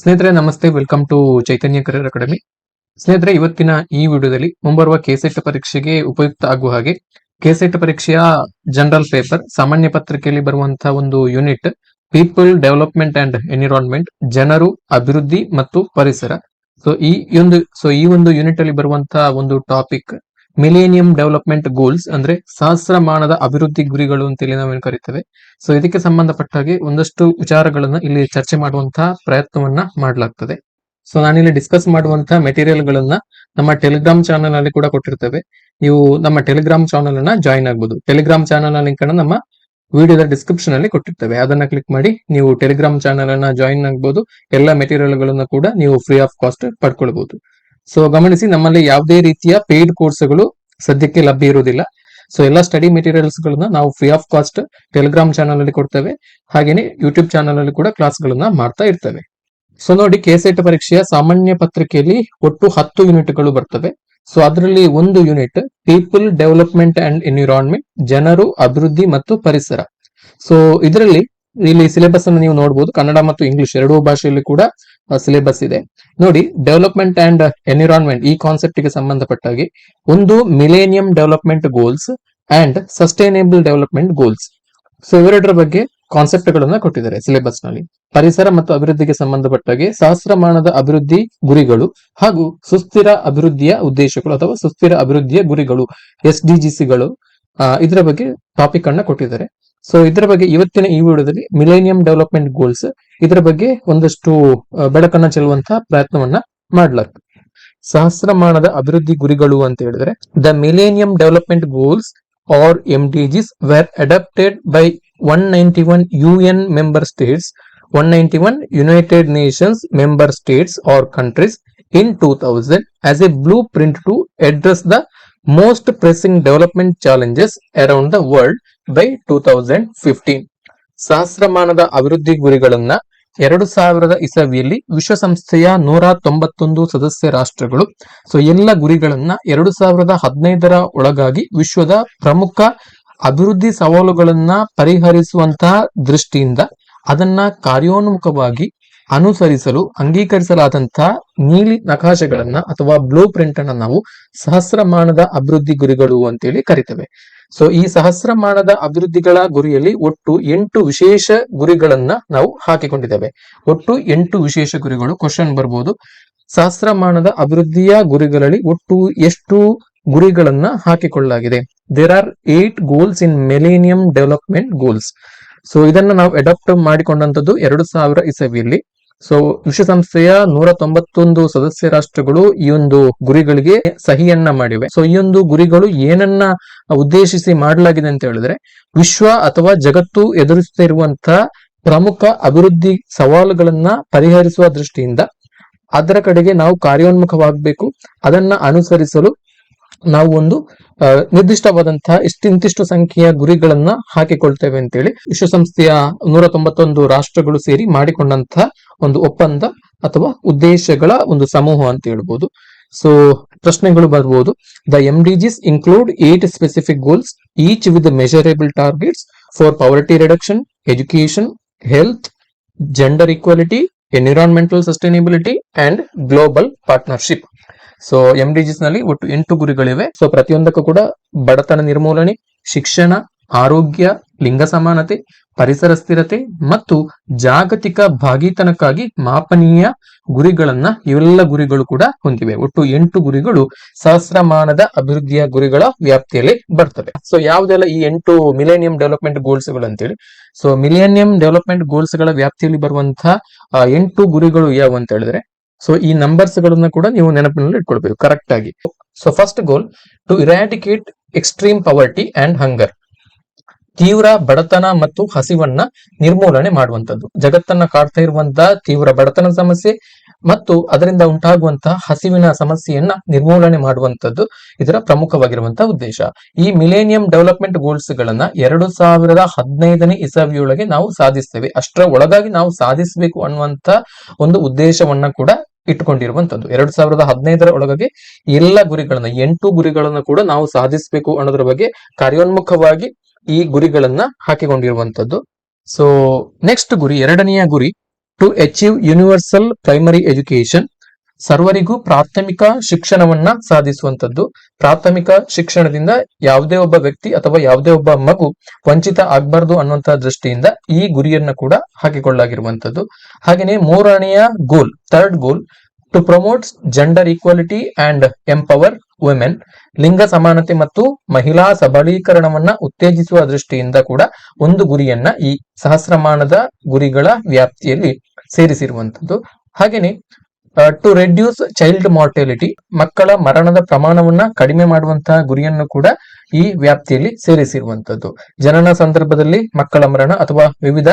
ಸ್ನೇಹಿತರೆ, ನಮಸ್ತೆ. Welcome to Chaitanya career academy ಸ್ನೇಹಿತರೆ, ಇವತ್ತಿನ ಈ ವಿಡಿಯೋದಲ್ಲಿ ಮುಂಬರುವ ಕೆಸೆಟ್ ಪರೀಕ್ಷೆಗೆ ಉಪಯುಕ್ತ ಆಗುವ ಹಾಗೆ ಕೆಸೆಟ್ ಪರೀಕ್ಷೆಯ ಜನರಲ್ ಪೇಪರ್ ಸಾಮಾನ್ಯ ಪತ್ರಿಕೆಯಲ್ಲಿ ಬರುವಂತಹ ಒಂದು unit people development and environment ಜನರು, ಅಭಿವೃದ್ಧಿ ಮತ್ತು ಪರಿಸರ. ಸೊ ಈ ಒಂದು ಸೊ ಈ ಒಂದು ಯೂನಿಟ್ ಅಲ್ಲಿ ಬರುವಂತಹ ಒಂದು ಟಾಪಿಕ್ ಮಿಲೇನಿಯಂ ಡೆವಲಪ್ಮೆಂಟ್ ಗೋಲ್ಸ್ ಅಂದ್ರೆ ಸಹಸ್ರಮಾನದ ಅಭಿವೃದ್ಧಿ ಗುರಿಗಳು ಅಂತೇಳಿ ನಾವೇನು ಕರಿತೇವೆ. ಸೊ ಇದಕ್ಕೆ ಸಂಬಂಧಪಟ್ಟ ಹಾಗೆ ಒಂದಷ್ಟು ವಿಚಾರಗಳನ್ನ ಇಲ್ಲಿ ಚರ್ಚೆ ಮಾಡುವಂತಹ ಪ್ರಯತ್ನವನ್ನ ಮಾಡಲಾಗ್ತದೆ. ಸೊ ನಾನಿಲ್ಲಿ ಡಿಸ್ಕಸ್ ಮಾಡುವಂತಹ ಮೆಟೀರಿಯಲ್ ಗಳನ್ನ ನಮ್ಮ ಟೆಲಿಗ್ರಾಮ್ ಚಾನಲ್ ಅಲ್ಲಿ ಕೂಡ ಕೊಟ್ಟಿರ್ತೇವೆ. ನೀವು ನಮ್ಮ ಟೆಲಿಗ್ರಾಮ್ ಚಾನಲ್ ಅನ್ನ ಜಾಯಿನ್ ಆಗ್ಬೋದು. ಟೆಲಿಗ್ರಾಮ್ ಚಾನಲ್ ಲಿಂಕ್ ಅನ್ನ ನಮ್ಮ ವಿಡಿಯೋದ ಡಿಸ್ಕ್ರಿಪ್ಷನ್ ಅಲ್ಲಿ ಕೊಟ್ಟಿರ್ತೇವೆ. ಅದನ್ನ ಕ್ಲಿಕ್ ಮಾಡಿ ನೀವು ಟೆಲಿಗ್ರಾಮ್ ಚಾನಲ್ ಅನ್ನ ಜಾಯಿನ್ ಆಗ್ಬೋದು. ಎಲ್ಲ ಮೆಟೀರಿಯಲ್ ಗಳನ್ನ ಕೂಡ ನೀವು ಫ್ರೀ ಆಫ್ ಕಾಸ್ಟ್ ಪಡ್ಕೊಳ್ಬಹುದು ಸೊ ಗಮನಿಸಿ, ನಮ್ಮಲ್ಲಿ ಯಾವುದೇ ರೀತಿಯ ಪೇಯ್ಡ್ ಕೋರ್ಸ್ಗಳು ಸದ್ಯಕ್ಕೆ ಲಭ್ಯ ಇರುವುದಿಲ್ಲ. ಸೊ ಎಲ್ಲ ಸ್ಟಡಿ ಮೆಟೀರಿಯಲ್ಸ್ ಗಳನ್ನ ನಾವು free of cost Telegram channel ಅಲ್ಲಿ ಕೊಡ್ತೇವೆ. ಹಾಗೇನೆ ಯೂಟ್ಯೂಬ್ ಚಾನಲ್ ಅಲ್ಲಿ ಕೂಡ ಕ್ಲಾಸ್ ಗಳನ್ನ ಮಾಡ್ತಾ ಇರ್ತೇವೆ. ಸೊ ನೋಡಿ ಕೆಸೆಟ್ ಪರೀಕ್ಷೆಯ ಸಾಮಾನ್ಯ ಪತ್ರಿಕೆಯಲ್ಲಿ ಒಟ್ಟು ಹತ್ತು ಯೂನಿಟ್ಗಳು ಬರ್ತವೆ. ಸೊ ಅದರಲ್ಲಿ ಒಂದು unit people development and environment ಜನರು, ಅಭಿವೃದ್ಧಿ ಮತ್ತು ಪರಿಸರ. ಸೊ ಇದರಲ್ಲಿ ಇಲ್ಲಿ ಸಿಲೆಬಸ್ ಅನ್ನು ನೀವು ನೋಡಬಹುದು ಕನ್ನಡ ಮತ್ತು ಇಂಗ್ಲಿಷ್ ಎರಡೂ ಭಾಷೆಯಲ್ಲಿ ಕೂಡ ಸಿಲೆಬಸ್ ಇದೆ. ನೋಡಿ ಡೆವಲಪ್ಮೆಂಟ್ ಅಂಡ್ ಎನ್ವಿರಾನ್ಮೆಂಟ್ ಈ ಕಾನ್ಸೆಪ್ಟ್ಗೆ ಸಂಬಂಧಪಟ್ಟಾಗಿ ಒಂದು millennium development goals and sustainable development goals so ಇವೆರಡರ ಬಗ್ಗೆ ಕಾನ್ಸೆಪ್ಟ್ ಗಳನ್ನ ಕೊಟ್ಟಿದ್ದಾರೆ ಸಿಲೆಬಸ್ನಲ್ಲಿ. ಪರಿಸರ ಮತ್ತು ಅಭಿವೃದ್ಧಿಗೆ ಸಂಬಂಧಪಟ್ಟಾಗೆ ಸಹಸ್ರಮಾನದ ಅಭಿವೃದ್ಧಿ ಗುರಿಗಳು ಹಾಗೂ ಸುಸ್ಥಿರ ಅಭಿವೃದ್ಧಿಯ ಉದ್ದೇಶಗಳು ಅಥವಾ ಸುಸ್ಥಿರ ಅಭಿವೃದ್ಧಿಯ ಗುರಿಗಳು ಎಸ್ ಡಿ ಜಿ ಸಿಗಳು ಇದರ ಬಗ್ಗೆ ಟಾಪಿಕ್ ಅನ್ನ ಕೊಟ್ಟಿದ್ದಾರೆ. ಸೊ ಇದರ ಬಗ್ಗೆ ಇವತ್ತಿನ ಈ ವಿಡಿಯೋದಲ್ಲಿ ಮಿಲೇನಿಯಂ ಡೆವಲಪ್ಮೆಂಟ್ ಗೋಲ್ಸ್ ಇದರ ಬಗ್ಗೆ ಒಂದಷ್ಟು ಬೆಳಕನ್ನ ಚೆಲ್ಲುವಂತಹ ಪ್ರಯತ್ನವನ್ನ ಮಾಡಲಾಗ್ತದೆ ಸಹಸ್ರಮಾನದ ಅಭಿವೃದ್ಧಿ ಗುರಿಗಳು ಅಂತ ಹೇಳಿದ್ರೆ the millennium development goals are M D Gs were adopted by one ninety one U N member states one ninety one United Nations member states are countries in 2000 as a blueprint to address the most pressing development challenges around the world by 2015 ಸಹಸ್ರಮಾನದ ಅಭಿವೃದ್ಧಿ ಗುರಿಗಳನ್ನ ಎರಡು ಸಾವಿರದ ಇಸವಿಯಲ್ಲಿ ವಿಶ್ವಸಂಸ್ಥೆಯ ನೂರ ತೊಂಬತ್ತೊಂದು ಸದಸ್ಯ ರಾಷ್ಟ್ರಗಳು. ಸೊ ಎಲ್ಲ ಗುರಿಗಳನ್ನ ಎರಡು ಸಾವಿರದ ಹದಿನೈದರ ಒಳಗಾಗಿ ವಿಶ್ವದ ಪ್ರಮುಖ ಅಭಿವೃದ್ಧಿ ಸವಾಲುಗಳನ್ನ ಪರಿಹರಿಸುವಂತಹ ದೃಷ್ಟಿಯಿಂದ ಅದನ್ನ ಕಾರ್ಯೋನ್ಮುಖವಾಗಿ ಅನುಸರಿಸಲು ಅಂಗೀಕರಿಸಲಾದಂತಹ ನೀಲಿ ನಕಾಶೆಗಳನ್ನ ಅಥವಾ ಬ್ಲೂ ಪ್ರಿಂಟ್ ಅನ್ನ ನಾವು ಸಹಸ್ರಮಾನದ ಅಭಿವೃದ್ಧಿ ಗುರಿಗಳು ಅಂತೇಳಿ ಕರಿತೇವೆ. ಸೊ ಈ ಸಹಸ್ರಮಾನದ ಅಭಿವೃದ್ಧಿಗಳ ಗುರಿಯಲ್ಲಿ ಒಟ್ಟು ಎಂಟು ವಿಶೇಷ ಗುರಿಗಳನ್ನ ನಾವು ಹಾಕಿಕೊಂಡಿದ್ದೇವೆ. ಒಟ್ಟು ಎಂಟು ವಿಶೇಷ ಗುರಿಗಳು ಕ್ವಶನ್ ಬರ್ಬೋದು. ಸಹಸ್ರಮಾನದ ಅಭಿವೃದ್ಧಿಯ ಗುರಿಗಳಲ್ಲಿ ಒಟ್ಟು ಎಷ್ಟು ಗುರಿಗಳನ್ನ ಹಾಕಿಕೊಳ್ಳಲಾಗಿದೆ? There are eight goals in millennium development goals so ಇದನ್ನ ನಾವು ಅಡಾಪ್ಟ್ ಮಾಡಿಕೊಂಡಂತದ್ದು ಎರಡು ಸಾವಿರ ಇಸವಿಯಲ್ಲಿ. ಸೊ ವಿಶ್ವಸಂಸ್ಥೆಯ ನೂರ ತೊಂಬತ್ತೊಂದು ಸದಸ್ಯ ರಾಷ್ಟ್ರಗಳು ಈ ಒಂದು ಗುರಿಗಳಿಗೆ ಸಹಿಯನ್ನ ಮಾಡಿವೆ. ಸೊ ಈ ಒಂದು ಗುರಿಗಳು ಏನನ್ನ ಉದ್ದೇಶಿಸಿ ಮಾಡಲಾಗಿದೆ ಅಂತ ಹೇಳಿದ್ರೆ, ವಿಶ್ವ ಅಥವಾ ಜಗತ್ತು ಎದುರಿಸುತ್ತಿರುವಂತಹ ಪ್ರಮುಖ ಅಭಿವೃದ್ಧಿ ಸವಾಲುಗಳನ್ನ ಪರಿಹರಿಸುವ ದೃಷ್ಟಿಯಿಂದ ಅದರ ಕಡೆಗೆ ನಾವು ಕಾರ್ಯೋನ್ಮುಖವಾಗಬೇಕು. ಅದನ್ನ ಅನುಸರಿಸಲು ನಾವು ಒಂದು ನಿರ್ದಿಷ್ಟವಾದಂತಹ ಇಷ್ಟಿಂತಿಷ್ಟು ಸಂಖ್ಯೆಯ ಗುರಿಗಳನ್ನ ಹಾಕಿಕೊಳ್ತೇವೆ ಅಂತೇಳಿ ವಿಶ್ವಸಂಸ್ಥೆಯ ನೂರ ತೊಂಬತ್ತೊಂದು ರಾಷ್ಟ್ರಗಳು ಸೇರಿ ಮಾಡಿಕೊಂಡಂತಹ ಒಂದು ಒಪ್ಪಂದ ಅಥವಾ ಉದ್ದೇಶಗಳ ಒಂದು ಸಮೂಹ ಅಂತ ಹೇಳ್ಬೋದು. ಸೊ ಪ್ರಶ್ನೆಗಳು ಬರ್ಬೋದು. The M D Gs include eight specific goals each with measurable targets for poverty reduction education health gender equality environmental sustainability and global partnership so M D ನಲ್ಲಿ ಒಟ್ಟು ಎಂಟು ಗುರಿಗಳಿವೆ. ಸೊ ಪ್ರತಿಯೊಂದಕ್ಕೂ ಕೂಡ ಬಡತನ ನಿರ್ಮೂಲನೆ, ಶಿಕ್ಷಣ, ಆರೋಗ್ಯ, ಲಿಂಗ ಸಮಾನತೆ, ಪರಿಸರ ಸ್ಥಿರತೆ ಮತ್ತು ಜಾಗತಿಕ ಭಾಗಿತನಕ್ಕಾಗಿ ಮಾಪನೀಯ ಗುರಿಗಳನ್ನ ಇವೆಲ್ಲ ಗುರಿಗಳು ಕೂಡ ಹೊಂದಿವೆ. ಒಟ್ಟು ಎಂಟು ಗುರಿಗಳು ಸಹಸ್ರಮಾನದ ಅಭಿವೃದ್ಧಿಯ ಗುರಿಗಳ ವ್ಯಾಪ್ತಿಯಲ್ಲಿ ಬರ್ತವೆ ಸೊ ಯಾವುದೆಲ್ಲ ಈ ಎಂಟು ಮಿಲೇನಿಯಂ ಡೆವಲಪ್ಮೆಂಟ್ ಗೋಲ್ಸ್ಗಳು ಅಂತೇಳಿ. ಸೊ ಮಿಲೇನಿಯಂ ಡೆವಲಪ್ಮೆಂಟ್ ಗೋಲ್ಸ್ಗಳ ವ್ಯಾಪ್ತಿಯಲ್ಲಿ ಬರುವಂತಹ ಎಂಟು ಗುರಿಗಳು ಯಾವಂತ ಅಂತ ಹೇಳಿದ್ರೆ ಸೊ ಈ ನಂಬರ್ಸ್ ಗಳನ್ನ ಕೂಡ ನೀವು ನೆನಪಿನಲ್ಲಿ ಇಟ್ಕೊಳ್ಬೇಕು ಕರೆಕ್ಟ್ ಆಗಿ. So first goal to eradicate extreme poverty and hunger ತೀವ್ರ ಬಡತನ ಮತ್ತು ಹಸಿವನ್ನ ನಿರ್ಮೂಲನೆ ಮಾಡುವಂತದ್ದು ಜಗತ್ತನ್ನ ಕಾಡ್ತಾ ಇರುವಂತಹ ತೀವ್ರ ಬಡತನ ಸಮಸ್ಯೆ ಮತ್ತು ಅದರಿಂದ ಉಂಟಾಗುವಂತಹ ಹಸಿವಿನ ಸಮಸ್ಯೆಯನ್ನ ನಿರ್ಮೂಲನೆ ಮಾಡುವಂತದ್ದು ಇದರ ಪ್ರಮುಖವಾಗಿರುವಂತಹ ಉದ್ದೇಶ. ಈ ಮಿಲೇನಿಯಂ ಡೆವಲಪ್ಮೆಂಟ್ ಗೋಲ್ಸ್ ಗಳನ್ನ ಎರಡು ಸಾವಿರದ ಹದಿನೈದನೇ ಇಸವಿಯೊಳಗೆ ನಾವು ಸಾಧಿಸ್ತೇವೆ. ಅಷ್ಟರ ಒಳಗಾಗಿ ನಾವು ಸಾಧಿಸಬೇಕು ಅನ್ನುವಂತ ಒಂದು ಉದ್ದೇಶವನ್ನ ಕೂಡ ಇಟ್ಟುಕೊಂಡಿರುವಂತದ್ದು ಎರಡ್ ಸಾವಿರದ ಹದಿನೈದರ ಒಳಗಾಗಿ ಎಲ್ಲ ಗುರಿಗಳನ್ನ, ಎಂಟು ಗುರಿಗಳನ್ನ ಕೂಡ ನಾವು ಸಾಧಿಸಬೇಕು ಅನ್ನೋದ್ರ ಬಗ್ಗೆ ಕಾರ್ಯೋನ್ಮುಖವಾಗಿ ಈ ಗುರಿಗಳನ್ನ ಹಾಕಿಕೊಂಡಿರುವಂತದ್ದು ಸೊ ನೆಕ್ಸ್ಟ್ ಗುರಿ, ಎರಡನೆಯ ಗುರಿ to achieve universal primary education ಸರ್ವರಿಗೂ ಪ್ರಾಥಮಿಕ ಶಿಕ್ಷಣವನ್ನ ಸಾಧಿಸುವಂತದ್ದು ಪ್ರಾಥಮಿಕ ಶಿಕ್ಷಣದಿಂದ ಯಾವುದೇ ಒಬ್ಬ ವ್ಯಕ್ತಿ ಅಥವಾ ಯಾವುದೇ ಒಬ್ಬ ಮಗು ವಂಚಿತ ಆಗ್ಬಾರ್ದು ಅನ್ನುವಂತಹ ದೃಷ್ಟಿಯಿಂದ ಈ ಗುರಿಯನ್ನ ಕೂಡ ಹಾಕಿಕೊಳ್ಳಾಗಿರುವಂತದ್ದು ಹಾಗೆಯೇ ಮೂರನೆಯ goal third goal to promote gender equality and empower women ಲಿಂಗ ಸಮಾನತೆ ಮತ್ತು ಮಹಿಳಾ ಸಬಲೀಕರಣವನ್ನ ಉತ್ತೇಜಿಸುವ ದೃಷ್ಟಿಯಿಂದ ಕೂಡ ಒಂದು ಗುರಿಯನ್ನ ಈ ಸಹಸ್ರಮಾನದ ಗುರಿಗಳ ವ್ಯಾಪ್ತಿಯಲ್ಲಿ ಸೇರಿಸಿರುವಂತದ್ದು ಹಾಗೇನೆ ಟು ರೆಡ್ಯೂಸ್ ಚೈಲ್ಡ್ ಮಾರ್ಟಾಲಿಟಿ ಮಕ್ಕಳ ಮರಣದ ಪ್ರಮಾಣವನ್ನ ಕಡಿಮೆ ಮಾಡುವಂತಹ ಗುರಿಯನ್ನು ಕೂಡ ಈ ವ್ಯಾಪ್ತಿಯಲ್ಲಿ ಸೇರಿಸಿರುವಂತದ್ದು ಜನನ ಸಂದರ್ಭದಲ್ಲಿ ಮಕ್ಕಳ ಮರಣ ಅಥವಾ ವಿವಿಧ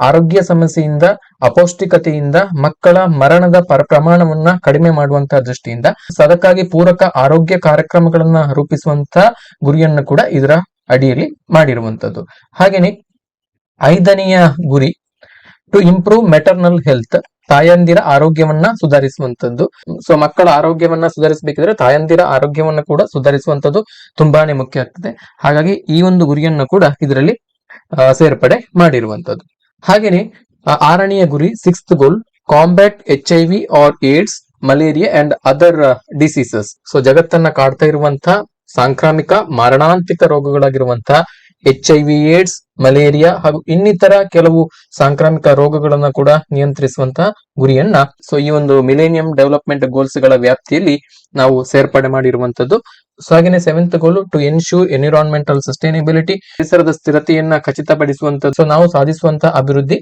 ಆರೋಗ್ಯ ಸಮಸ್ಯೆಯಿಂದ, ಅಪೌಷ್ಟಿಕತೆಯಿಂದ, ಮಕ್ಕಳ ಮರಣದ ಪರ ಪ್ರಮಾಣವನ್ನ ಕಡಿಮೆ ಮಾಡುವಂತಹ ದೃಷ್ಟಿಯಿಂದ ಸದಕ್ಕಾಗಿ ಪೂರಕ ಆರೋಗ್ಯ ಕಾರ್ಯಕ್ರಮಗಳನ್ನ ರೂಪಿಸುವಂತಹ ಗುರಿಯನ್ನು ಕೂಡ ಇದರ ಅಡಿಯಲ್ಲಿ ಮಾಡಿರುವಂತದ್ದು ಹಾಗೇನೆ, ಐದನೆಯ ಗುರಿ ಟು ಇಂಪ್ರೂವ್ ಮೆಟರ್ನಲ್ ಹೆಲ್ತ್ ತಾಯಂದಿರ ಆರೋಗ್ಯವನ್ನ ಸುಧಾರಿಸುವಂತದ್ದು ಸೊ ಮಕ್ಕಳ ಆರೋಗ್ಯವನ್ನ ಸುಧಾರಿಸಬೇಕಿದ್ರೆ ತಾಯಂದಿರ ಆರೋಗ್ಯವನ್ನ ಕೂಡ ಸುಧಾರಿಸುವಂತದ್ದು ತುಂಬಾನೇ ಮುಖ್ಯ ಆಗ್ತದೆ. ಹಾಗಾಗಿ ಈ ಒಂದು ಗುರಿಯನ್ನ ಕೂಡ ಇದರಲ್ಲಿ ಸೇರ್ಪಡೆ ಮಾಡಿರುವಂತದ್ದು ಹಾಗೇನೆ ಆರನೆಯ ಗುರಿ sixth goal combat H I V or AIDS malaria and other diseases so ಜಗತ್ತನ್ನ ಕಾಡ್ತಾ ಇರುವಂತಹ ಸಾಂಕ್ರಾಮಿಕ, ಮಾರಣಾಂತಿಕ ರೋಗಗಳಾಗಿರುವಂತಹ H I V AIDS malaria ಹಾಗೂ ಇನ್ನಿತರ ಕೆಲವು ಸಾಂಕ್ರಾಮಿಕ ರೋಗಗಳನ್ನ ಕೂಡ ನಿಯಂತ್ರಿಸುವಂತಹ ಗುರಿಯನ್ನ ಸೊ ಈ ಒಂದು ಮಿಲೇನಿಯಂ ಡೆವಲಪ್ಮೆಂಟ್ ಗೋಲ್ಸ್ಗಳ ವ್ಯಾಪ್ತಿಯಲ್ಲಿ ನಾವು ಸೇರ್ಪಡೆ ಮಾಡಿರುವಂತದ್ದು. ಸೊ ಹಾಗೆನೆ seventh goal to ensure environmental sustainability ಪರಿಸರದ ಸ್ಥಿರತೆಯನ್ನ ಖಚಿತಪಡಿಸುವಂತದ್ದು. ಸೊ ನಾವು ಸಾಧಿಸುವಂತಹ ಅಭಿವೃದ್ಧಿ,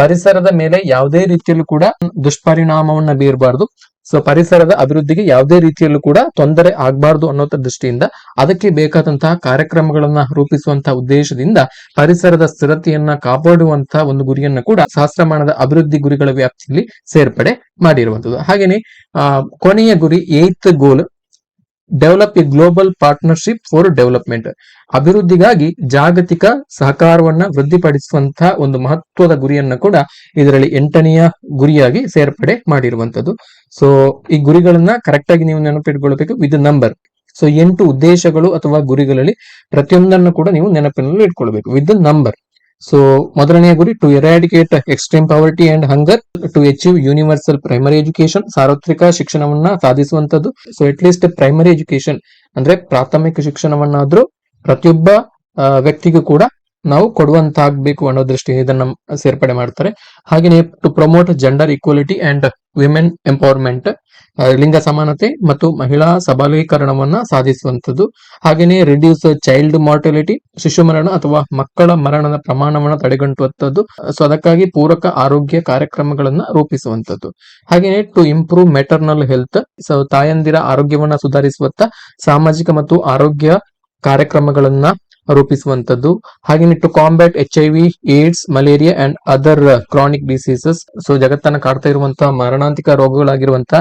ಪರಿಸರದ ಮೇಲೆ ಯಾವುದೇ ರೀತಿಯಲ್ಲೂ ಕೂಡ ದುಷ್ಪರಿಣಾಮವನ್ನ ಬೀರಬಾರದು. ಸೊ ಪರಿಸರದ ಅಭಿವೃದ್ಧಿಗೆ ಯಾವುದೇ ರೀತಿಯಲ್ಲೂ ಕೂಡ ತೊಂದರೆ ಆಗಬಾರದು ಅನ್ನೋ ದೃಷ್ಟಿಯಿಂದ ಅದಕ್ಕೆ ಬೇಕಾದಂತಹ ಕಾರ್ಯಕ್ರಮಗಳನ್ನ ರೂಪಿಸುವಂತಹ ಉದ್ದೇಶದಿಂದ ಪರಿಸರದ ಸ್ಥಿರತೆಯನ್ನ ಕಾಪಾಡುವಂತಹ ಒಂದು ಗುರಿಯನ್ನ ಕೂಡ ಸಹಸ್ರಮಾನದ ಅಭಿವೃದ್ಧಿ ಗುರಿಗಳ ವ್ಯಾಪ್ತಿಯಲ್ಲಿ ಸೇರ್ಪಡೆ ಮಾಡಿರುವಂತದ್ದು ಹಾಗೇನೆ ಕೊನೆಯ ಗುರಿ eighth goal develop a global partnership for development ಅಭಿವೃದ್ಧಿಗಾಗಿ ಜಾಗತಿಕ ಸಹಕಾರವನ್ನ ವೃದ್ಧಿಪಡಿಸುವಂತಹ ಒಂದು ಮಹತ್ವದ ಗುರಿಯನ್ನ ಕೂಡ ಇದರಲ್ಲಿ ಎಂಟನೆಯ ಗುರಿಯಾಗಿ ಸೇರ್ಪಡೆ ಮಾಡಿರುವಂತದ್ದು ಸೊ ಈ ಗುರಿಗಳನ್ನ ಕರೆಕ್ಟ್ ಆಗಿ ನೀವು ನೆನಪಿಟ್ಕೊಳ್ಬೇಕು. ವಿತ್ ನಂಬರ್ ಸೊ ಎಂಟು ಉದ್ದೇಶಗಳು ಅಥವಾ ಗುರಿಗಳಲ್ಲಿ ಪ್ರತಿಯೊಂದನ್ನು ಕೂಡ ನೀವು ನೆನಪಿನಲ್ಲಿ ಇಟ್ಕೊಳ್ಬೇಕು ವಿತ್ ನಂಬರ್ ಸೊ ಮೊದಲನೆಯ ಗುರಿ to eradicate extreme poverty and hunger to achieve universal primary education ಸಾರ್ವತ್ರಿಕ ಶಿಕ್ಷಣವನ್ನ ಸಾಧಿಸುವಂತದ್ದು so at least primary education ಅಂದ್ರೆ ಪ್ರಾಥಮಿಕ ಶಿಕ್ಷಣವನ್ನಾದ್ರೂ ಪ್ರತಿಯೊಬ್ಬ ವ್ಯಕ್ತಿಗೂ ಕೂಡ ನಾವು ಕೊಡುವಂತಾಗಬೇಕು ಅನ್ನೋ ದೃಷ್ಟಿಯಿಂದ ಇದನ್ನ ಸೇರ್ಪಡೆ ಮಾಡ್ತಾರೆ. ಹಾಗೆಯೇ to promote gender equality and women empowerment ಲಿಂಗ ಸಮಾನತೆ ಮತ್ತು ಮಹಿಳಾ ಸಬಲೀಕರಣವನ್ನ ಸಾಧಿಸುವಂತದ್ದು ಹಾಗೆಯೇ ರಿಡ್ಯೂಸ್ ಚೈಲ್ಡ್ ಮಾರ್ಟಿಲಿಟಿ ಶಿಶು ಮರಣ ಅಥವಾ ಮಕ್ಕಳ ಮರಣದ ಪ್ರಮಾಣವನ್ನು ತಡೆಗಟ್ಟುವಂಥದ್ದು. ಸೊ ಅದಕ್ಕಾಗಿ ಪೂರಕ ಆರೋಗ್ಯ ಕಾರ್ಯಕ್ರಮಗಳನ್ನ ರೂಪಿಸುವಂತದ್ದು ಹಾಗೆಯೇ to improve maternal health so ತಾಯಂದಿರ ಆರೋಗ್ಯವನ್ನ ಸುಧಾರಿಸುವತ್ತ ಸಾಮಾಜಿಕ ಮತ್ತು ಆರೋಗ್ಯ ಕಾರ್ಯಕ್ರಮಗಳನ್ನ ರೂಪಿಸುವಂತದ್ದು ಹಾಗೆಯೇ to combat H I V AIDS malaria and other chronic diseases so ಜಗತ್ತನ್ನ ಕಾಡ್ತಾ ಇರುವಂತಹ ಮರಣಾಂತಿಕ ರೋಗಗಳಾಗಿರುವಂತಹ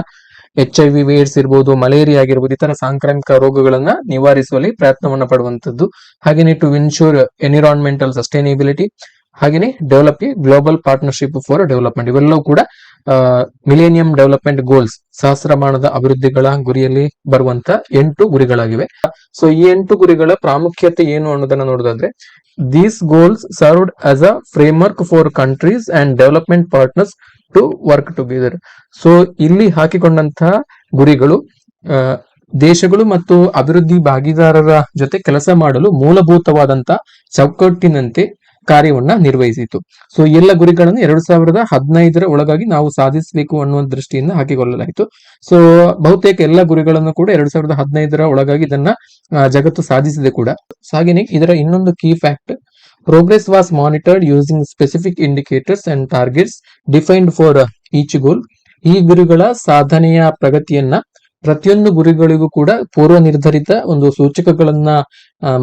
ಎಚ್ ಐ ವಿ ಏಡ್ಸ್ ಇರ್ಬೋದು ಮಲೇರಿಯಾ ಆಗಿರ್ಬೋದು ಇತರ ಸಾಂಕ್ರಾಮಿಕ ರೋಗಗಳನ್ನ ನಿವಾರಿಸುವಲ್ಲಿ ಪ್ರಯತ್ನವನ್ನು ಪಡುವಂತದ್ದು ಹಾಗೆಯೇ ಟು ಇನ್ಶೂರ್ ಎನ್ವಿರಾನ್ಮೆಂಟಲ್ ಸಸ್ಟೈನೇಬಿಲಿಟಿ ಹಾಗೆಯೇ develop a global partnership for development ಇವೆಲ್ಲವೂ ಕೂಡ ಮಿಲೇನಿಯಂ ಡೆವಲಪ್ಮೆಂಟ್ ಗೋಲ್ಸ್ ಸಹಸ್ರಮಾನದ ಅಭಿವೃದ್ಧಿಗಳ ಗುರಿಯಲ್ಲಿ ಬರುವಂತ ಎಂಟು ಗುರಿಗಳಾಗಿವೆ. ಸೊ ಈ ಎಂಟು ಗುರಿಗಳ ಪ್ರಾಮುಖ್ಯತೆ ಏನು ಅನ್ನೋದನ್ನ ನೋಡೋದಾದ್ರೆ these goals served as a framework for countries and development partners to work together so ಇಲ್ಲಿ ಹಾಕಿಕೊಂಡಂತಹ ಗುರಿಗಳು ದೇಶಗಳು ಮತ್ತು ಅಭಿವೃದ್ಧಿ ಭಾಗಿದಾರರ ಜೊತೆ ಕೆಲಸ ಮಾಡಲು ಮೂಲಭೂತವಾದಂತ ಚೌಕಟ್ಟಿನಂತೆ ಕಾರ್ಯವನ್ನ ನಿರ್ವಹಿಸಿತು. ಸೊ ಎಲ್ಲ ಗುರಿಗಳನ್ನು ಎರಡು ಸಾವಿರದ ಹದಿನೈದರ ಒಳಗಾಗಿ ನಾವು ಸಾಧಿಸಬೇಕು ಅನ್ನುವ ದೃಷ್ಟಿಯಿಂದ ಹಾಕಿಕೊಳ್ಳಲಾಯಿತು. ಸೊ ಬಹುತೇಕ ಎಲ್ಲ ಗುರಿಗಳನ್ನು ಕೂಡ ಎರಡು ಸಾವಿರದ ಹದಿನೈದರ ಒಳಗಾಗಿ ಇದನ್ನ ಜಗತ್ತು ಸಾಧಿಸಿದೆ ಕೂಡ. ಹಾಗೇನೆ ಇದರ ಇನ್ನೊಂದು key fact progress was monitored using specific indicators and targets defined for each goal ಈ ಗುರಿಗಳ ಸಾಧನೆಯ ಪ್ರಗತಿಯನ್ನ ಪ್ರತಿಯೊಂದು ಗುರಿಗಳಿಗೂ ಕೂಡ ಪೂರ್ವ ನಿರ್ಧರಿತ ಒಂದು ಸೂಚಕಗಳನ್ನ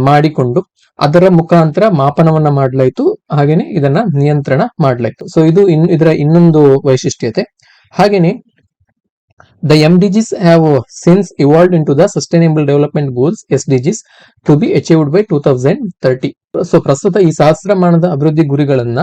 ಮಾಡಿಕೊಂಡು ಅದರ ಮುಖಾಂತರ ಮಾಪನವನ್ನ ಮಾಡಲಾಯಿತು. ಹಾಗೇನೆ ಇದನ್ನ ನಿಯಂತ್ರಣ ಮಾಡಲಾಯಿತು. ಸೊ ಇದು ಇನ್, ಇದರ ಇನ್ನೊಂದು ವೈಶಿಷ್ಟ್ಯತೆ. ಹಾಗೇನೆ The MDGs have since evolved into the Sustainable Development Goals SDGs to be achieved by 2030. So ಪ್ರಸ್ತುತ ಈ ಸಹಸ್ರಮಾನದ ಅಭಿವೃದ್ಧಿ ಗುರಿಗಳನ್ನ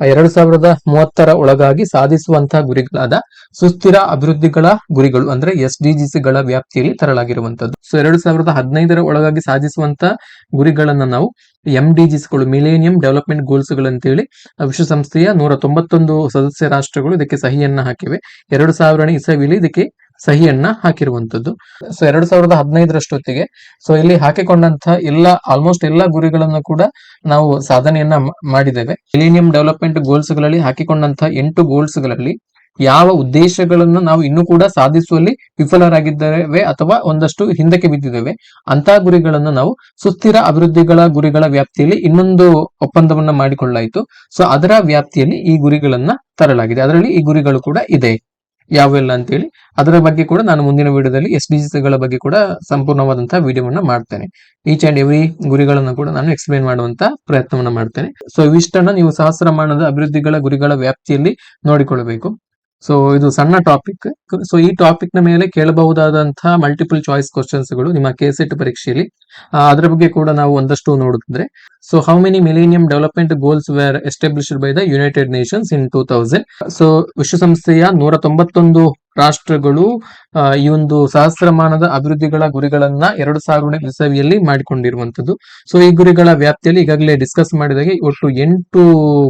ಎರಡು ಸಾವಿರದ ಮೂವತ್ತರ ಒಳಗಾಗಿ ಸಾಧಿಸುವಂತಹ ಗುರಿಗಳಾದ ಸುಸ್ಥಿರ ಅಭಿವೃದ್ಧಿಗಳ ಗುರಿಗಳು ಅಂದ್ರೆ ಎಸ್ ಡಿ ಗಳ ವ್ಯಾಪ್ತಿಯಲ್ಲಿ ತರಲಾಗಿರುವಂತದ್ದು. ಸೊ ಎರಡು ಸಾವಿರದ ಹದಿನೈದರ ಒಳಗಾಗಿ ಸಾಧಿಸುವಂತ ಗುರಿಗಳನ್ನ ನಾವು ಎಂ ಡಿ ಗಳು ಮಿಲೇನಿಯಂ ಡೆವಲಪ್ಮೆಂಟ್ ಗೋಲ್ಸ್ ಗಳಂತೇಳಿ ವಿಶ್ವಸಂಸ್ಥೆಯ ನೂರ ತೊಂಬತ್ತೊಂದು ಸದಸ್ಯ ರಾಷ್ಟ್ರಗಳು ಇದಕ್ಕೆ ಸಹಿಯನ್ನ ಹಾಕಿವೆ. ಎರಡು ಸಾವಿರನೇ ಇಸವಿಯಲ್ಲಿ ಇದಕ್ಕೆ ಸಹಿಯನ್ನ ಹಾಕಿರುವಂತದ್ದು ಸೊ ಎರಡ್ ಸಾವಿರದ ಹದಿನೈದರಷ್ಟೊತ್ತಿಗೆ ಸೊ ಇಲ್ಲಿ ಹಾಕಿಕೊಂಡಂತಹ ಎಲ್ಲ ಆಲ್ಮೋಸ್ಟ್ ಎಲ್ಲ ಗುರಿಗಳನ್ನು ಕೂಡ ನಾವು ಸಾಧನೆಯನ್ನ ಮಾಡಿದ್ದೇವೆ. ಮಿಲೇನಿಯಂ ಡೆವಲಪ್ಮೆಂಟ್ ಗೋಲ್ಸ್ಗಳಲ್ಲಿ ಹಾಕಿಕೊಂಡಂತಹ ಎಂಟು ಗೋಲ್ಸ್ಗಳಲ್ಲಿ ಯಾವ ಉದ್ದೇಶಗಳನ್ನು ನಾವು ಇನ್ನೂ ಕೂಡ ಸಾಧಿಸುವಲ್ಲಿ ವಿಫಲರಾಗಿದ್ದೇವೆ ಅಥವಾ ಒಂದಷ್ಟು ಹಿಂದಕ್ಕೆ ಬಿದ್ದಿದ್ದೇವೆ ಅಂತಹ ಗುರಿಗಳನ್ನು ನಾವು ಸುಸ್ಥಿರ ಅಭಿವೃದ್ಧಿಗಳ ಗುರಿಗಳ ವ್ಯಾಪ್ತಿಯಲ್ಲಿ ಇನ್ನೊಂದು ಒಪ್ಪಂದವನ್ನ ಮಾಡಿಕೊಳ್ಳಲಾಯಿತು. ಸೊ ಅದರ ವ್ಯಾಪ್ತಿಯಲ್ಲಿ ಈ ಗುರಿಗಳನ್ನ ತರಲಾಗಿದೆ. ಅದರಲ್ಲಿ ಈ ಗುರಿಗಳು ಕೂಡ ಇದೆ. ಯಾವೆಲ್ಲ ಅಂತೇಳಿ. ಅದರ ಬಗ್ಗೆ ಕೂಡ ನಾನು ಮುಂದಿನ ವಿಡಿಯೋದಲ್ಲಿ ಎಸ್ ಡಿ ಗಳ ಬಗ್ಗೆ ಕೂಡ ಸಂಪೂರ್ಣವಾದಂತಹ ವಿಡಿಯೋವನ್ನ ಮಾಡ್ತೇನೆ. ಈಚ್ ಅಂಡ್ ಎವ್ರಿ ಗುರಿಗಳನ್ನು ಕೂಡ ನಾನು ಎಕ್ಸ್ಪ್ಲೈನ್ ಮಾಡುವಂತ ಪ್ರಯತ್ನವನ್ನ ಮಾಡ್ತೇನೆ. ಸೊ ಇವಿಷ್ಟನ್ನ ನೀವು ಸಹಸ್ರಮಾನದ ಅಭಿವೃದ್ಧಿಗಳ ಗುರಿಗಳ ವ್ಯಾಪ್ತಿಯಲ್ಲಿ ನೋಡಿಕೊಳ್ಳಬೇಕು. ಸೊ ಇದು ಸಣ್ಣ ಟಾಪಿಕ್ ಸೊ ಈ ಟಾಪಿಕ್ನ ಮೇಲೆ ಕೇಳಬಹುದಾದಂತಹ ಮಲ್ಟಿಪಲ್ ಚಾಯ್ಸ್ ಕ್ವಶನ್ಸ್ಗಳು ನಿಮ್ಮ ಕೆಸೆಟ್ ಪರೀಕ್ಷೆಯಲ್ಲಿ. ಅದರ ಬಗ್ಗೆ ಕೂಡ ನಾವು ಒಂದಷ್ಟು ನೋಡಿದ್ರೆ so how many millennium development goals were established by the United Nations in two thousand so ವಿಶ್ವಸಂಸ್ಥೆಯ ನೂರ ತೊಂಬತ್ತೊಂದು ರಾಷ್ಟ್ರಗಳು ಈ ಒಂದು ಸಹಸ್ರಮಾನದ ಅಭಿವೃದ್ಧಿಗಳ ಗುರಿಗಳನ್ನ ಎರಡು ಸಾವಿರನೇ ಇಸವಿಯಲ್ಲಿ ಮಾಡಿಕೊಂಡಿರುವಂತದ್ದು ಸೊ ಈ ಗುರಿಗಳ ವ್ಯಾಪ್ತಿಯಲ್ಲಿ ಈಗಾಗಲೇ ಡಿಸ್ಕಸ್ ಮಾಡಿದಾಗೆ ಒಟ್ಟು ಎಂಟು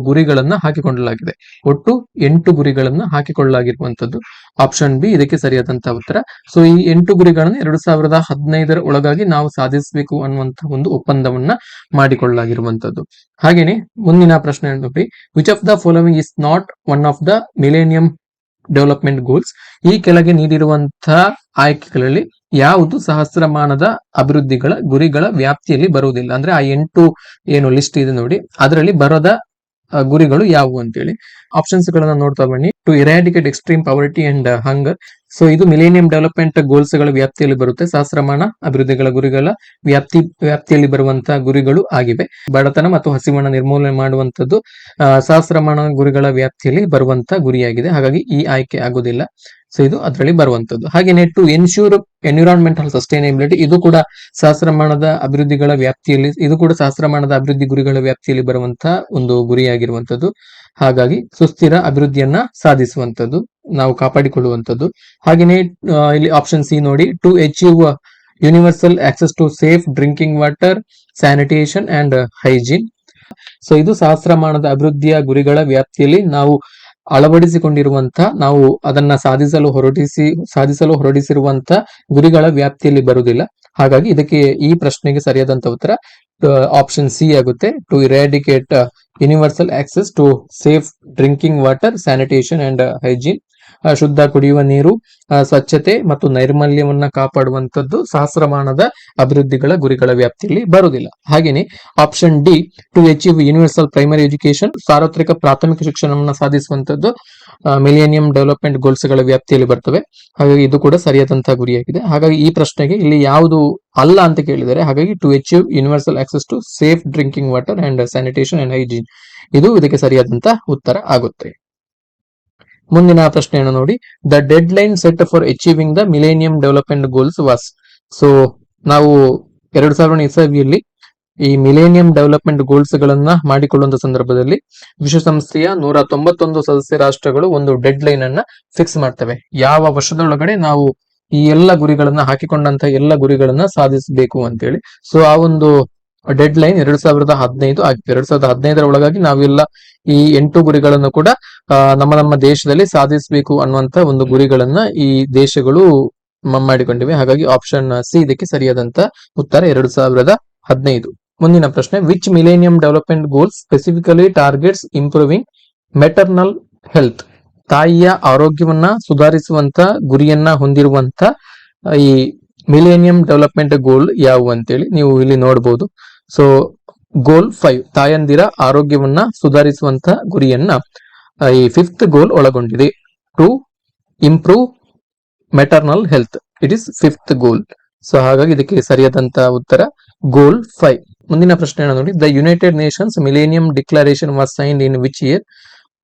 ಗುರಿಗಳನ್ನ ಹಾಕಿಕೊಳ್ಳಲಾಗಿದೆ ಒಟ್ಟು ಎಂಟು ಗುರಿಗಳನ್ನ ಹಾಕಿಕೊಳ್ಳಲಾಗಿರುವಂತದ್ದು ಆಪ್ಷನ್ ಬಿ ಇದಕ್ಕೆ ಸರಿಯಾದಂತಹ ಉತ್ತರ. ಸೊ ಈ ಎಂಟು ಗುರಿಗಳನ್ನು ಎರಡು ಸಾವಿರದ ಹದಿನೈದರ ಒಳಗಾಗಿ ನಾವು ಸಾಧಿಸಬೇಕು ಅನ್ನುವಂತಹ ಒಂದು ಒಪ್ಪಂದವನ್ನ ಮಾಡಿಕೊಳ್ಳಲಾಗಿರುವಂತದ್ದು ಹಾಗೇನೆ, ಮುಂದಿನ ಪ್ರಶ್ನೆ ನೋಡಿ which of the following is not one of the millennium development goals ಈ ಕೆಳಗೆ ನೀಡಿರುವಂತಹ ಆಯ್ಕೆಗಳಲ್ಲಿ ಯಾವುದು ಸಹಸ್ರಮಾನದ ಅಭಿವೃದ್ಧಿಗಳ ಗುರಿಗಳ ವ್ಯಾಪ್ತಿಯಲ್ಲಿ ಬರುವುದಿಲ್ಲ. ಅಂದ್ರೆ ಆ ಎಂಟು ಏನು ಲಿಸ್ಟ್ ಇದೆ ನೋಡಿ, ಅದರಲ್ಲಿ ಬರದ ಗುರಿಗಳು ಯಾವುವು ಅಂತೇಳಿ. ಆಪ್ಷನ್ಸ್ ಗಳನ್ನ ನೋಡ್ತಾ ಬನ್ನಿ. To eradicate extreme poverty and hunger so ಇದು ಮಿಲೇನಿಯಂ ಡೆವಲಪ್ಮೆಂಟ್ ಗೋಲ್ಸ್ಗಳ ವ್ಯಾಪ್ತಿಯಲ್ಲಿ ಬರುತ್ತೆ. ಸಹಸ್ರಮಾನ ಅಭಿವೃದ್ಧಿಗಳ ಗುರಿಗಳ ವ್ಯಾಪ್ತಿ, ವ್ಯಾಪ್ತಿಯಲ್ಲಿ ಬರುವಂತಹ ಗುರಿಗಳು ಆಗಿವೆ. ಬಡತನ ಮತ್ತು ಹಸಿವಣ ನಿರ್ಮೂಲನೆ ಮಾಡುವಂತದ್ದು ಸಹಸ್ರಮಾನ ಗುರಿಗಳ ವ್ಯಾಪ್ತಿಯಲ್ಲಿ ಬರುವಂತ ಗುರಿಯಾಗಿದೆ. ಹಾಗಾಗಿ ಈ ಆಯ್ಕೆ ಆಗುದಿಲ್ಲ. ಸೊ ಇದು ಅದರಲ್ಲಿ ಬರುವಂತದ್ದು ಹಾಗೆ ಟು ಎನ್ಶೂರ್ ಎನ್ವಿರಾನ್ಮೆಂಟಲ್ ಸಸ್ಟೈನಬಿಲಿಟಿ ಇದು ಕೂಡ ಸಹಸ್ರಮಾನದ ಅಭಿವೃದ್ಧಿಗಳ ವ್ಯಾಪ್ತಿಯಲ್ಲಿ, ಇದು ಕೂಡ ಸಹಸ್ರಮಾನದ ಅಭಿವೃದ್ಧಿ ಗುರಿಗಳ ವ್ಯಾಪ್ತಿಯಲ್ಲಿ ಬರುವಂತಹ ಒಂದು ಗುರಿಯಾಗಿರುವಂತದ್ದು ಹಾಗಾಗಿ ಸುಸ್ಥಿರ ಅಭಿವೃದ್ಧಿಯನ್ನ ಸಾಧಿಸುವಂತದ್ದು ನಾವು ಕಾಪಾಡಿಕೊಳ್ಳುವಂಥದ್ದು. ಹಾಗೆಯೇ ಇಲ್ಲಿ ಆಪ್ಷನ್ ಸಿ ನೋಡಿ to achieve universal access to safe drinking water sanitation and hygiene so ಇದು ಸಹಸ್ರಮಾನದ ಅಭಿವೃದ್ಧಿಯ ಗುರಿಗಳ ವ್ಯಾಪ್ತಿಯಲ್ಲಿ ನಾವು ಅಳವಡಿಸಿಕೊಂಡಿರುವಂತಹ ನಾವು ಅದನ್ನ ಸಾಧಿಸಲು ಹೊರಡಿಸಿ ಸಾಧಿಸಲು ಹೊರಡಿಸಿರುವಂತಹ ಗುರಿಗಳ ವ್ಯಾಪ್ತಿಯಲ್ಲಿ ಬರುವುದಿಲ್ಲ. ಹಾಗಾಗಿ ಇದಕ್ಕೆ ಈ ಪ್ರಶ್ನೆಗೆ ಸರಿಯಾದಂತ ಉತ್ತರ ಆಪ್ಷನ್ ಸಿ ಆಗುತ್ತೆ. To eradicate universal access to safe drinking water sanitation and hygiene ಶುದ್ಧ ಕುಡಿಯುವ ನೀರು ಸ್ವಚ್ಛತೆ ಮತ್ತು ನೈರ್ಮಲ್ಯವನ್ನ ಕಾಪಾಡುವಂತದ್ದು ಸಹಸ್ರಮಾನದ ಅಭಿವೃದ್ಧಿಗಳ ಗುರಿಗಳ ವ್ಯಾಪ್ತಿಯಲ್ಲಿ ಬರುವುದಿಲ್ಲ. ಹಾಗೇನೆ option D to achieve universal primary education ಸಾರ್ವತ್ರಿಕ ಪ್ರಾಥಮಿಕ ಶಿಕ್ಷಣವನ್ನು ಸಾಧಿಸುವಂತದ್ದು ಮಿಲಿಯನಿಯಂ ಡೆವಲಪ್ಮೆಂಟ್ ಗೋಲ್ಸ್ಗಳ ವ್ಯಾಪ್ತಿಯಲ್ಲಿ ಬರ್ತವೆ. ಹಾಗಾಗಿ ಇದು ಕೂಡ ಸರಿಯಾದಂತಹ ಗುರಿಯಾಗಿದೆ. ಹಾಗಾಗಿ ಈ ಪ್ರಶ್ನೆಗೆ ಇಲ್ಲಿ ಯಾವುದು ಅಲ್ಲ ಅಂತ ಕೇಳಿದರೆ, ಹಾಗಾಗಿ to achieve universal access to safe drinking water and sanitation and hygiene ಇದು ಇದಕ್ಕೆ ಸರಿಯಾದಂತಹ ಉತ್ತರ ಆಗುತ್ತೆ. ಮುಂದಿನ ಪ್ರಶ್ನೆಯನ್ನು ನೋಡಿ. The deadline set for achieving the millennium development goals was so ನಾವು ಎರಡು ಸಾವಿರದ ಇಸವಿಯಲ್ಲಿ ಈ ಮಿಲೇನಿಯಂ ಡೆವಲಪ್ಮೆಂಟ್ ಗೋಲ್ಸ್ ಗಳನ್ನ ಮಾಡಿಕೊಳ್ಳುವಂತ ಸಂದರ್ಭದಲ್ಲಿ ವಿಶ್ವಸಂಸ್ಥೆಯ ನೂರ ತೊಂಬತ್ತೊಂದು ಸದಸ್ಯ ರಾಷ್ಟ್ರಗಳು ಒಂದು ಡೆಡ್ ಲೈನ್ ಅನ್ನ ಫಿಕ್ಸ್ ಮಾಡ್ತವೆ. ಯಾವ ವರ್ಷದೊಳಗಡೆ ನಾವು ಈ ಎಲ್ಲ ಗುರಿಗಳನ್ನ ಹಾಕಿಕೊಂಡಂತ ಎಲ್ಲ ಗುರಿಗಳನ್ನ ಸಾಧಿಸಬೇಕು ಅಂತೇಳಿ. ಸೊ ಆ ಒಂದು ಡೆಡ್ ಲೈನ್ ಎರಡ್ ಸಾವಿರದ ಹದಿನೈದು ಆಗಿತ್ತು ಎರಡ್ ಸಾವಿರದ ಹದಿನೈದರ ಒಳಗಾಗಿ ನಾವೆಲ್ಲ ಈ ಎಂಟು ಗುರಿಗಳನ್ನು ಕೂಡ ನಮ್ಮ ನಮ್ಮ ದೇಶದಲ್ಲಿ ಸಾಧಿಸಬೇಕು ಅನ್ನುವಂತ ಒಂದು ಗುರಿಗಳನ್ನ ಈ ದೇಶಗಳು ಮಾಡಿಕೊಂಡಿವೆ. ಹಾಗಾಗಿ ಆಪ್ಷನ್ ಸಿ ಇದಕ್ಕೆ ಸರಿಯಾದಂತ ಉತ್ತರ ಎರಡು ಸಾವಿರದ ಹದಿನೈದು. ಮುಂದಿನ ಪ್ರಶ್ನೆ which millennium development goals specifically targets improving maternal health ತಾಯಿಯ ಆರೋಗ್ಯವನ್ನ ಸುಧಾರಿಸುವಂತ, ಗುರಿಯನ್ನ ಹೊಂದಿರುವಂತ ಈ ಮಿಲೇನಿಯಂ ಡೆವಲಪ್ಮೆಂಟ್ ಗೋಲ್ ಯಾವುವು ಅಂತೇಳಿ ನೀವು ಇಲ್ಲಿ ನೋಡಬಹುದು ಸೊ ಗೋಲ್ ಫೈವ್ ತಾಯಂದಿರ ಆರೋಗ್ಯವನ್ನ ಸುಧಾರಿಸುವಂತ ಗುರಿಯನ್ನ ಈ ಫಿಫ್ತ್ ಗೋಲ್ ಒಳಗೊಂಡಿದೆ. To improve maternal health it is fifth goal so ಹಾಗಾಗಿ ಇದಕ್ಕೆ ಸರಿಯಾದಂತ ಉತ್ತರ ಗೋಲ್ ಫೈವ್ ಮುಂದಿನ ಪ್ರಶ್ನೆ ನೋಡಿ the United Nations millennium declaration was signed in which year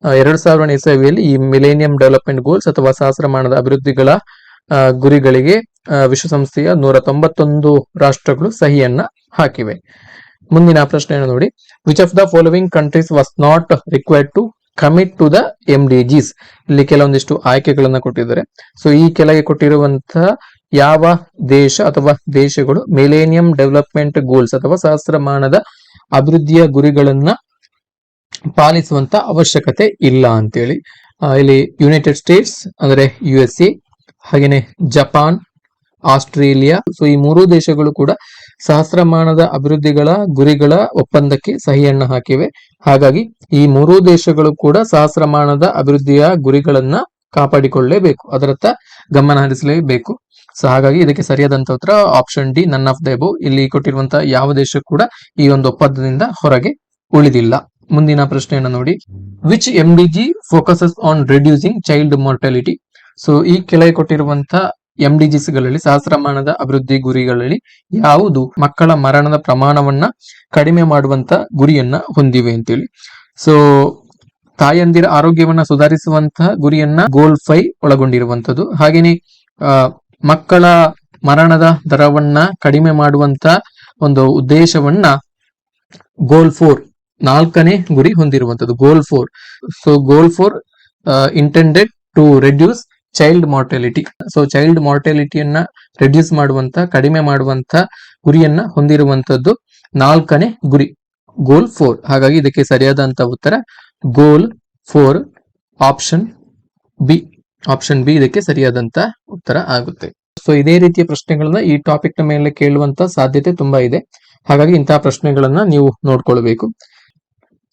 ಎರಡ್ ಸಾವಿರ ಇಸವಿಯಲ್ಲಿ ಈ ಮಿಲೇನಿಯಂ ಡೆವಲಪ್ಮೆಂಟ್ ಗೋಲ್ಸ್ ಅಥವಾ ಸಹಸ್ರಮಾನದ ಅಭಿವೃದ್ಧಿಗಳ ಗುರಿಗಳಿಗೆ ವಿಶ್ವಸಂಸ್ಥೆಯ ನೂರ ತೊಂಬತ್ತೊಂದು ರಾಷ್ಟ್ರಗಳು ಸಹಿಯನ್ನ ಹಾಕಿವೆ. ಮುಂದಿನ ಪ್ರಶ್ನೆಯನ್ನು ನೋಡಿ. Which of the following countries was not required to commit to the M D Gs ಇಲ್ಲಿ ಕೆಲವೊಂದಿಷ್ಟು ಆಯ್ಕೆಗಳನ್ನ ಕೊಟ್ಟಿದ್ದಾರೆ. ಸೊ ಈ ಕೆಳಗೆ ಕೊಟ್ಟಿರುವಂತಹ ಯಾವ ದೇಶ ಅಥವಾ ದೇಶಗಳು ಮಿಲೇನಿಯಂ ಡೆವಲಪ್ಮೆಂಟ್ ಗೋಲ್ಸ್ ಅಥವಾ ಸಹಸ್ರಮಾನದ ಅಭಿವೃದ್ಧಿಯ ಗುರಿಗಳನ್ನ ಪಾಲಿಸುವಂತ ಅವಶ್ಯಕತೆ ಇಲ್ಲ ಅಂತೇಳಿ ಇಲ್ಲಿ ಯುನೈಟೆಡ್ ಸ್ಟೇಟ್ಸ್ ಅಂದ್ರೆ ಯು ಎಸ್ ಎ ಹಾಗೇನೆ ಜಪಾನ್, ಆಸ್ಟ್ರೇಲಿಯಾ ಸೊ ಈ ಮೂರು ದೇಶಗಳು ಕೂಡ ಸಹಸ್ರಮಾನದ ಅಭಿವೃದ್ಧಿಗಳ ಗುರಿಗಳ ಒಪ್ಪಂದಕ್ಕೆ ಸಹಿಯನ್ನ ಹಾಕಿವೆ. ಹಾಗಾಗಿ ಈ ಮೂರು ದೇಶಗಳು ಕೂಡ ಸಹಸ್ರಮಾನದ ಅಭಿವೃದ್ಧಿಯ ಗುರಿಗಳನ್ನ ಕಾಪಾಡಿಕೊಳ್ಳಲೇಬೇಕು ಅದರತ್ತ ಗಮನ ಹರಿಸಲೇಬೇಕು. ಸೊ ಹಾಗಾಗಿ ಇದಕ್ಕೆ ಸರಿಯಾದಂತ ಉತ್ತರ option D none of the above ಇಲ್ಲಿ ಕೊಟ್ಟಿರುವಂತಹ ಯಾವ ದೇಶ ಕೂಡ ಈ ಒಂದು ಒಪ್ಪಂದದಿಂದ ಹೊರಗೆ ಉಳಿದಿಲ್ಲ. ಮುಂದಿನ ಪ್ರಶ್ನೆಯನ್ನು ನೋಡಿ. Which M D G focuses on reducing child mortality so ಈ ಕೆಳಗೆ ಕೊಟ್ಟಿರುವಂತಹ ಎಂ ಡಿ ಗಳಲ್ಲಿ, ಸಹಸ್ರಮಾನದ ಅಭಿವೃದ್ಧಿ ಗುರಿಗಳಲ್ಲಿ ಯಾವುದು ಮಕ್ಕಳ ಮರಣದ ಪ್ರಮಾಣವನ್ನ ಕಡಿಮೆ ಮಾಡುವಂತ ಗುರಿಯನ್ನ ಹೊಂದಿವೆ ಅಂತೇಳಿ. ಸೊ ತಾಯಂದಿರ ಆರೋಗ್ಯವನ್ನ ಸುಧಾರಿಸುವಂತಹ ಗುರಿಯನ್ನ ಗೋಲ್ ಫೈ ಒಳಗೊಂಡಿರುವಂತದ್ದು ಹಾಗೇನೆ ಮಕ್ಕಳ ಮರಣದ ದರವನ್ನ ಕಡಿಮೆ ಮಾಡುವಂತ ಒಂದು ಉದ್ದೇಶವನ್ನ ಗೋಲ್ ಫೋರ್ ನಾಲ್ಕನೇ ಗುರಿ ಹೊಂದಿರುವಂತದ್ದು goal four so goal four intended to reduce child mortality so child ಮಾರ್ಟಾಲಿಟಿಯನ್ನ reduce ಮಾಡುವಂತ, ಕಡಿಮೆ ಮಾಡುವಂತ ಗುರಿಯನ್ನ ಹೊಂದಿರುವಂತದ್ದು ನಾಲ್ಕನೇ ಗುರಿ ಗೋಲ್ ಫೋರ್ ಹಾಗಾಗಿ ಇದಕ್ಕೆ ಸರಿಯಾದಂತ ಉತ್ತರ goal four option B option B ಇದಕ್ಕೆ ಸರಿಯಾದಂತ ಉತ್ತರ ಆಗುತ್ತೆ. ಸೊ ಇದೇ ರೀತಿಯ ಪ್ರಶ್ನೆಗಳನ್ನ ಈ ಟಾಪಿಕ್ನ ಮೇಲೆ ಕೇಳುವಂತ ಸಾಧ್ಯತೆ ತುಂಬಾ ಇದೆ. ಹಾಗಾಗಿ ಇಂತಹ ಪ್ರಶ್ನೆಗಳನ್ನ ನೀವು ನೋಡ್ಕೊಳ್ಬೇಕು.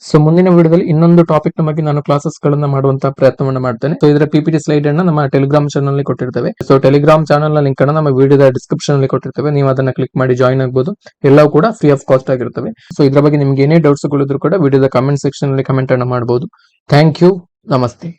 ಸೊ ಮುಂದಿನ ವಿಡಿಯೋದಲ್ಲಿ ಇನ್ನೊಂದು ಟಾಪಿಕ್ನ ಬಗ್ಗೆ ನಾನು ಕ್ಲಾಸಸ್ ಗಳನ್ನ ಮಾಡುವಂತ ಪ್ರಯತ್ನವನ್ನು ಮಾಡ್ತೇನೆ. ಸೊ ಇದರ ಪಿಪಿಟಿ ಸ್ಲೈಡ್ ಅನ್ನ ನಮ್ಮ ಟೆಲಿಗ್ರಾಮ್ ಚಾನಲ್ ಕೊಟ್ಟಿರ್ತೇವೆ. ಸೊ ಟೆಲಿಗ್ರಾಮ್ ಚಾನಲ್ನ ಲಿಂಕ್ ಅನ್ನ ನಮ್ಮ ವಿಡಿಯೋದ ಡಿಸ್ಕ್ರಿಪ್ಷನ್ ಅಲ್ಲಿ ಕೊಟ್ಟಿರ್ತೇವೆ. ನೀವು ಅದನ್ನ ಕ್ಲಿಕ್ ಮಾಡಿ ಜಾಯಿನ್ ಆಗಬಹುದು ಎಲ್ಲವೂ ಕೂಡ ಫ್ರೀ ಆಫ್ ಕಾಸ್ಟ್ ಆಗಿರ್ತವೆ. ಸೊ ಇದ್ರ ಬಗ್ಗೆ ನಿಮ್ಗೆ ಏನೇ ಡೌಟ್ಸ್ ಗಳಿದ್ರು ಕೂಡ ವಿಡಿಯೋದ ಕಮೆಂಟ್ ಸೆಕ್ಷನ್ ಅಲ್ಲಿ ಕಮೆಂಟ್ ಅನ್ನ ಮಾಡಬಹುದು ಥ್ಯಾಂಕ್ ಯು ನಮಸ್ತೆ.